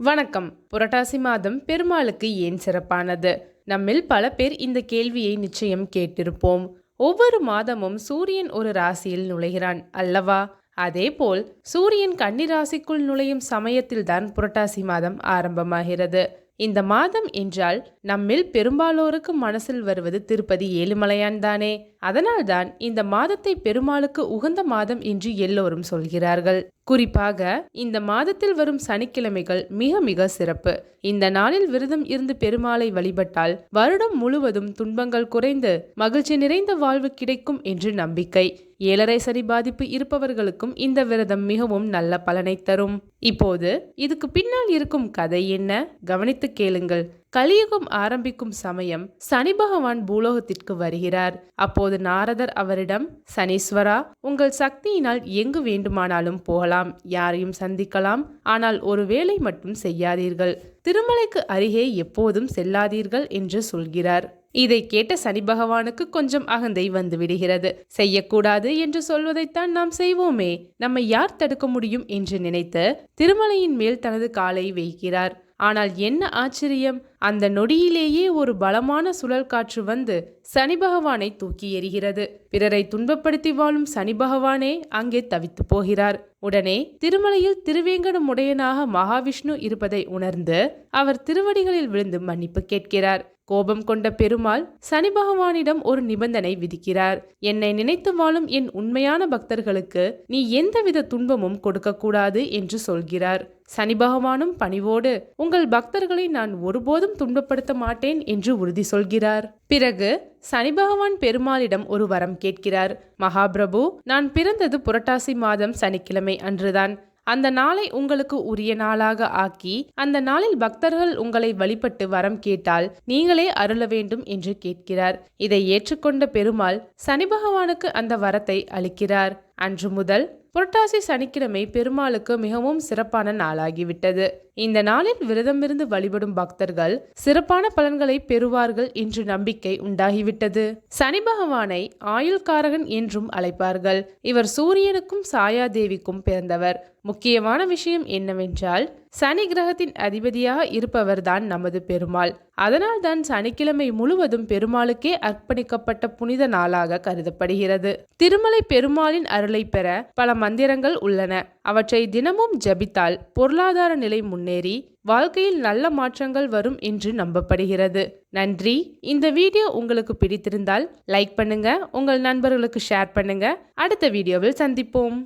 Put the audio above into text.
வணக்கம். புரட்டாசி மாதம் பெருமாளுக்கு ஏன் சிறப்பானது? நம்மில் பல பேர் இந்த கேள்வியை நிச்சயம் கேட்டிருப்போம். ஒவ்வொரு மாதமும் சூரியன் ஒரு ராசியில் நுழைகிறான் அல்லவா? அதேபோல் சூரியன் கன்னிராசிக்குள் நுழையும் சமயத்தில்தான் புரட்டாசி மாதம் ஆரம்பமாகிறது. இந்த மாதம் என்றால் நம்மில் பெரும்பாலோருக்கு மனசில் வருவது திருப்பதி ஏழுமலையான் தானே. அதனால்தான் இந்த மாதத்தை பெருமாளுக்கு உகந்த மாதம் என்று எல்லோரும் சொல்கிறார்கள். குறிப்பாக இந்த மாதத்தில் வரும் சனிக்கிழமைகள் மிக மிக சிறப்பு. இந்த நாளில் விரதம் இருந்து பெருமாளை வழிபட்டால் வருடம் முழுவதும் துன்பங்கள் குறைந்து மகிழ்ச்சி நிறைந்த வாழ்வு கிடைக்கும் என்று நம்பிக்கை. ஏழரை சரி பாதிப்பு இருப்பவர்களுக்கும் இந்த விரதம் மிகவும் நல்ல பலனை தரும். இப்போது இதுக்கு பின்னால் இருக்கும் கதை என்ன? கவனித்து கேளுங்கள். கலியுகம் ஆரம்பிக்கும் சமயம் சனி பகவான் பூலோகத்திற்கு வருகிறார். அப்போது நாரதர் அவரிடம் சனீஸ்வரா உங்கள் சக்தியினால் எங்கு வேண்டுமானாலும் போகலாம் யாரையும் சந்திக்கலாம் ஆனால் ஒரு வேலை மட்டும் செய்யாதீர்கள். திருமலைக்கு அருகே எப்போதும் செல்லாதீர்கள் என்று சொல்கிறார். இதை கேட்ட சனி பகவானுக்கு கொஞ்சம் அகந்தை வந்து விடுகிறது செய்யக்கூடாது என்று சொல்வதைத்தான் நாம் செய்வோமே நம்மை யார் தடுக்க முடியும்? என்று நினைத்து திருமலையின் மேல் தனது காலை வைக்கிறார். ஆனால் என்ன ஆச்சரியம்? அந்த நொடியிலேயே ஒரு பலமான சுழல் காற்று வந்து சனி பகவானை தூக்கி எறிகிறது. பிறரை துன்பப்படுத்தி வாழும் சனி பகவானே அங்கே தவித்து போகிறார். உடனே திருமலையில் திருவேங்கடமுடையனாக மகாவிஷ்ணு இருப்பதை உணர்ந்து அவர் திருவடிகளில் விழுந்து மன்னிப்பு கேட்கிறார். கோபம் கொண்ட பெருமாள் சனி பகவானிடம் ஒரு நிபந்தனை விதிக்கிறார். என்னை நினைத்து வாழும் என் உண்மையான பக்தர்களுக்கு நீ எந்தவித துன்பமும் கொடுக்கக்கூடாது என்று சொல்கிறார். சனி பகவானும் பணிவோடு உங்கள் பக்தர்களை நான் ஒருபோதும் துன்பப்படுத்த மாட்டேன் என்று உறுதி சொல்கிறார். பிறகு சனி பகவான் பெருமாளிடம் ஒரு வரம் கேட்கிறார். மகாபிரபு நான் பிறந்தது புரட்டாசி மாதம் சனிக்கிழமை அன்றுதான். அந்த நாளை உங்களுக்கு உரிய நாளாக ஆக்கி அந்த நாளில் பக்தர்கள் உங்களை வழிபட்டு வரம் கேட்டால் நீங்களே அருள வேண்டும் என்று கேட்கிறார். இதை ஏற்றுக்கொண்ட பெருமாள் சனி பகவானுக்கு அந்த வரத்தை அளிக்கிறார். அன்று முதல் புரட்டாசி சனிக்கிழமை பெருமாளுக்கு மிகவும் சிறப்பான நாளாகிவிட்டது. இந்த நாளில் விரதமிருந்து வழிபடும் பக்தர்கள் சிறப்பான பலன்களை பெறுவார்கள் என்று நம்பிக்கை உண்டாகிவிட்டது. சனி பகவானை ஆயுள்காரகன் என்றும் அழைப்பார்கள். இவர் சூரியனுக்கும் சாயாதேவிக்கும் பிறந்தவர். முக்கியமான விஷயம் என்னவென்றால் சனி கிரகத்தின் அதிபதியாக இருப்பவர்தான் நமது பெருமாள். அதனால்தான் சனிக்கிழமை முழுவதும் பெருமாளுக்கே அர்ப்பணிக்கப்பட்ட புனித நாளாக கருதப்படுகிறது. திருமலை பெருமாளின் அருளை பெற பல மந்திரங்கள் உள்ளன. அவற்றை தினமும் ஜபித்தால் பொருளாதார நிலை முன்னேறி வாழ்க்கையில் நல்ல மாற்றங்கள் வரும் என்று நம்பப்படுகிறது. நன்றி. இந்த வீடியோ உங்களுக்கு பிடித்திருந்தால் லைக் பண்ணுங்க உங்கள் நண்பர்களுக்கு ஷேர் பண்ணுங்க. அடுத்த வீடியோவில் சந்திப்போம்.